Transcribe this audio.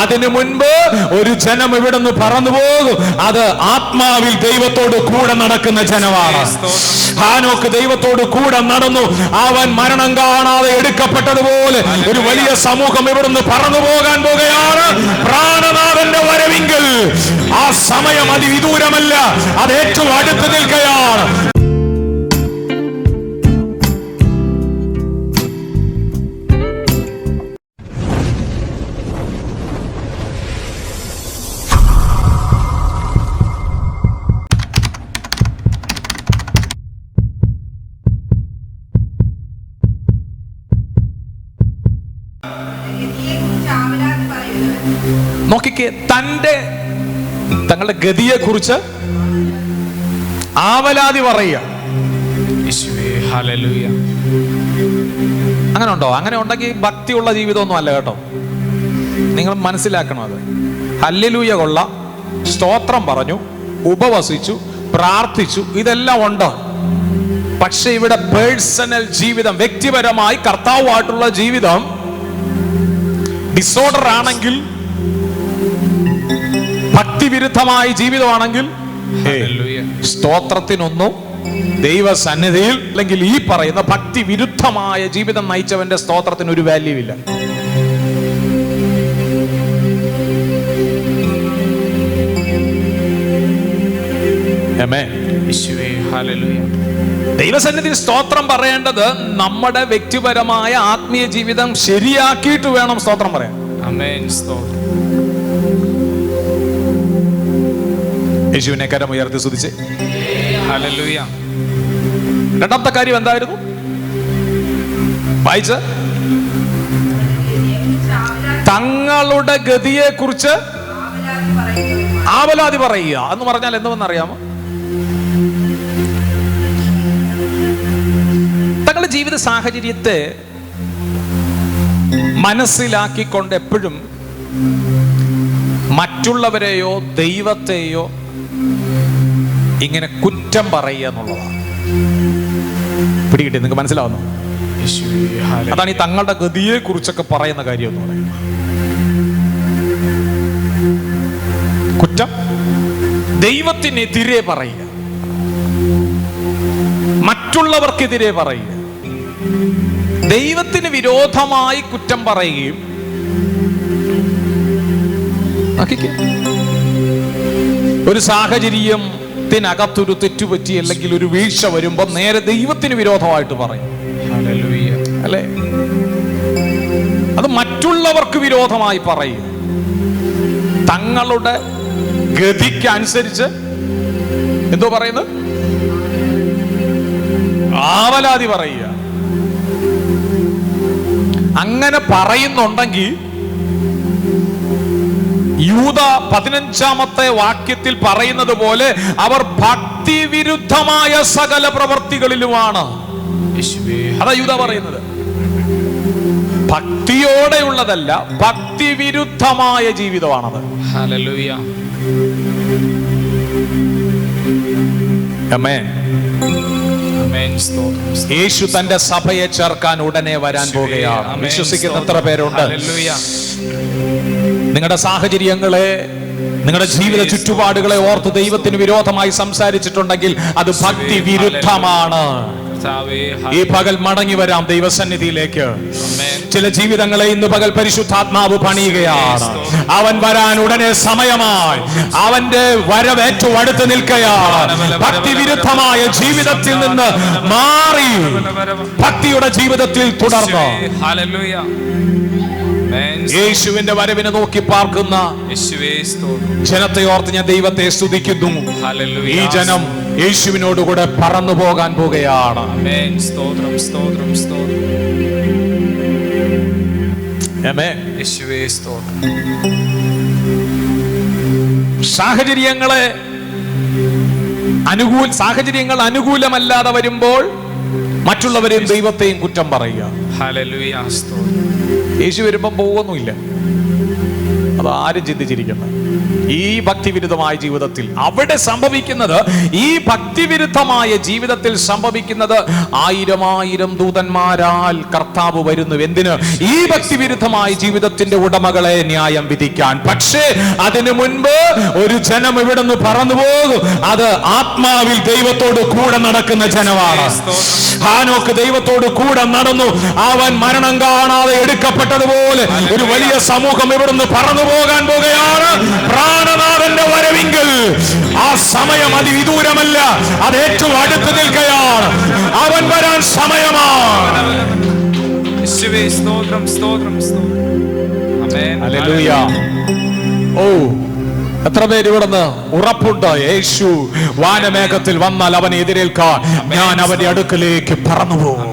അതിനു മുൻപ് ഒരു ജനം ഇവിടുന്ന് പറന്നു പോകും. അത് ആത്മാവിൽ ദൈവത്തോട് കൂടെ നടക്കുന്ന ജനമാണ്. ഹാനോക്ക് ദൈവത്തോട് കൂടെ നടന്നു. അവൻ മരണം കാണാതെ എടുക്കപ്പെട്ടതുപോലെ ഒരു വലിയ സമൂഹം ഇവിടുന്ന് പറന്നു പോകാൻ പോകുകയാണ്. പ്രാണനാഥന്റെ വരവിങ്കിൽ ആ സമയം അതിവിദൂരമല്ല അത് ഏറ്റവും അടുത്ത് നിൽക്കുകയാണ്. നോക്കിക്കേ തന്റെ തങ്ങളുടെ ഗതിയെ കുറിച്ച് ആവലാതി പറയുക. അങ്ങനെ ഉണ്ടോ അങ്ങനെ ഉണ്ടെങ്കിൽ ഭക്തിയുള്ള ജീവിതമൊന്നും അല്ല കേട്ടോ. നിങ്ങൾ മനസ്സിലാക്കണം അത്. ഹല്ലേലൂയ കൊള്ള സ്തോത്രം പറഞ്ഞു ഉപവസിച്ചു പ്രാർത്ഥിച്ചു ഇതെല്ലാം ഉണ്ട്. പക്ഷെ ഇവിടെ പേഴ്സണൽ ജീവിതം വ്യക്തിപരമായി കർത്താവുമായിട്ടുള്ള ജീവിതം ഡിസോർഡർ ആണെങ്കിൽ ഭക്തിവിരുദ്ധമായ ജീവിതമാണെങ്കിൽ സ്തോത്രത്തിനൊന്നും ദൈവസന്നിധിയിൽ അല്ലെങ്കിൽ ഈ പറയുന്ന ഭക്തി വിരുദ്ധമായ ജീവിതം നയിച്ചവന്റെ സ്തോത്രത്തിന് ഒരു വാല്യൂ ഇല്ല. ദൈവസന്നിധി സ്തോത്രം പറയേണ്ടത് നമ്മുടെ വ്യക്തിപരമായ ആത്മീയ ജീവിതം ശരിയാക്കിയിട്ട് വേണം സ്തോത്രം പറയാൻ. സ്തോത്രം. യേശുവിനെ കരം ഉയർത്തി സ്തുതിച്ച്. രണ്ടാമത്തെ കാര്യം എന്തായിരുന്നു? വായിച്ച്. തങ്ങളുടെ ഗതിയെ കുറിച്ച് ആവലാതി പറയുക എന്ന് പറഞ്ഞാൽ എന്തുവെന്നറിയാമോ? തങ്ങളുടെ ജീവിത സാഹചര്യത്തെ മനസ്സിലാക്കിക്കൊണ്ട് എപ്പോഴും മറ്റുള്ളവരെയോ ദൈവത്തെയോ ഇങ്ങനെ കുറ്റം പറയുക എന്നുള്ളതാണ്. പിടികിട്ടി നിങ്ങൾക്ക് മനസ്സിലാവുന്നു? അതാണ് ഈ തങ്ങളുടെ ഗതിയെ കുറിച്ചൊക്കെ പറയുന്ന കാര്യം എന്ന് പറയുന്നത്. കുറ്റം? ദൈവത്തിനെതിരെ പറയുക. മറ്റുള്ളവർക്കെതിരെ പറയുക. ദൈവത്തിന് വിരോധമായി കുറ്റം പറയുകയും ഒരു ഒരു സാഹചര്യത്തിനകത്തൊരു തെറ്റുപറ്റി അല്ലെങ്കിൽ ഒരു വീഴ്ച വരുമ്പോൾ നേരെ ദൈവത്തിന് വിരോധമായിട്ട് പറയും. അല്ലേ? അത് മറ്റുള്ളവർക്ക് വിരോധമായി പറയും. തങ്ങളുടെ ഗതിക്ക് അനുസരിച്ച് എന്തോ പറയുന്നത് ആവലാതി പറയുക. അങ്ങനെ പറയുന്നുണ്ടെങ്കിൽ യൂത പതിനഞ്ചാമത്തെ വാക്യത്തിൽ പറയുന്നത് പോലെ അവർ ഭക്തിവിരുദ്ധമായ സകല പ്രവർത്തികളിലുമാണ് അതാ യൂത പറയുന്നത്. ഭക്തിയോടെയുള്ളതല്ല ഭക്തിവിരുദ്ധമായ ജീവിതമാണത്. യേശു തന്റെ സഭയെ ചേർക്കാൻ ഉടനെ വരാൻ പോകുകയാണ്. വിശ്വസിക്കുന്ന എത്ര പേരുണ്ട്? നിങ്ങളുടെ സാഹചര്യങ്ങളെ നിങ്ങളുടെ ജീവിത ചുറ്റുപാടുകളെ ഓർത്ത് ദൈവത്തിന് വിരോധമായി സംസാരിച്ചിട്ടുണ്ടെങ്കിൽ അത് ഭക്തി വിരുദ്ധമാണ് ഈ പകൽ മടങ്ങി വരാം ദൈവസന്നിധിയിലേക്ക്. ചില ജീവിതങ്ങളെ ഇന്ന് പകൽ പരിശുദ്ധാത്മാവ് പണിയുകയാണ്. അവൻ വരാൻ ഉടനെ സമയമായി. അവന്റെ വരവ് ഏറ്റവും അടുത്ത് നിൽക്കുകയാണ് ഭക്തി വിരുദ്ധമായ ജീവിതത്തിൽ നിന്ന് മാറി ഭക്തിയുടെ ജീവിതത്തിൽ തുടർന്നു. യേശുവിന്റെ വരവിനെ നോക്കി പാർക്കുന്ന ജനത്തെ ഓർത്ത് ഞാൻ ദൈവത്തെ സ്തുതിക്കുന്നു. ഈ ജനം യേശുവിനോട് യേശുവിനോടുകൂടെ പറന്നു പോകാൻ പോകുകയാണ്. സാഹചര്യങ്ങളെ അനുകൂ സാഹചര്യങ്ങൾ അനുകൂലമല്ലാതെ വരുമ്പോൾ മറ്റുള്ളവരെയും ദൈവത്തെയും കുറ്റം പറയുക. യേശു വരുമ്പം പോവൊന്നുമില്ല. അത് ആരും ചിന്തിച്ചിരിക്കുന്നത്. ഈ ഭക്തിവിരുദ്ധമായ ജീവിതത്തിൽ. അവിടെ സംഭവിക്കുന്നത് ഈ ഭക്തിവിരുദ്ധമായ ജീവിതത്തിൽ സംഭവിക്കുന്നത് ആയിരം ആയിരം ദൂതന്മാരാൽ കർത്താവ് വരുന്നു. എന്തിന്? ഈ ഭക്തിവിരുദ്ധമായ ജീവിതത്തിന്റെ ഉടമകളെ ന്യായം വിധിക്കാൻ. പക്ഷേ അതിനു മുൻപ് ഒരു ജനം ഇവിടുന്ന് പറന്നു പോകും. അത് ആത്മാവിൽ ദൈവത്തോട് കൂടെ നടക്കുന്ന ജനമാണ്. ഹാനോക്ക് ദൈവത്തോട് കൂടെ നടന്നു. അവൻ മരണം കാണാതെ എടുക്കപ്പെട്ടതുപോലെ ഒരു വലിയ സമൂഹം ഇവിടുന്ന് പറന്നു പോകാൻ പോകുകയാണ്. പ്രാണനാഥന്റെ വരവിങ്കിൽ. ആ സമയം അതിവിദൂരമല്ല അത് ഏറ്റവും അടുത്ത് നിൽക്കുകയാണ് അവൻ വരാൻ സമയമാണ്. സ്തോത്രം സ്തോത്രം. ഓ എത്ര പേര് ഇവിടുന്ന്? ഉറപ്പുണ്ട്? യേശു വാനമേഘത്തിൽ വന്നാൽ അവനെ എതിരേൽക്കാൻ. ഞാൻ അവന്റെ അടുക്കലേക്ക് പറന്നു പോകും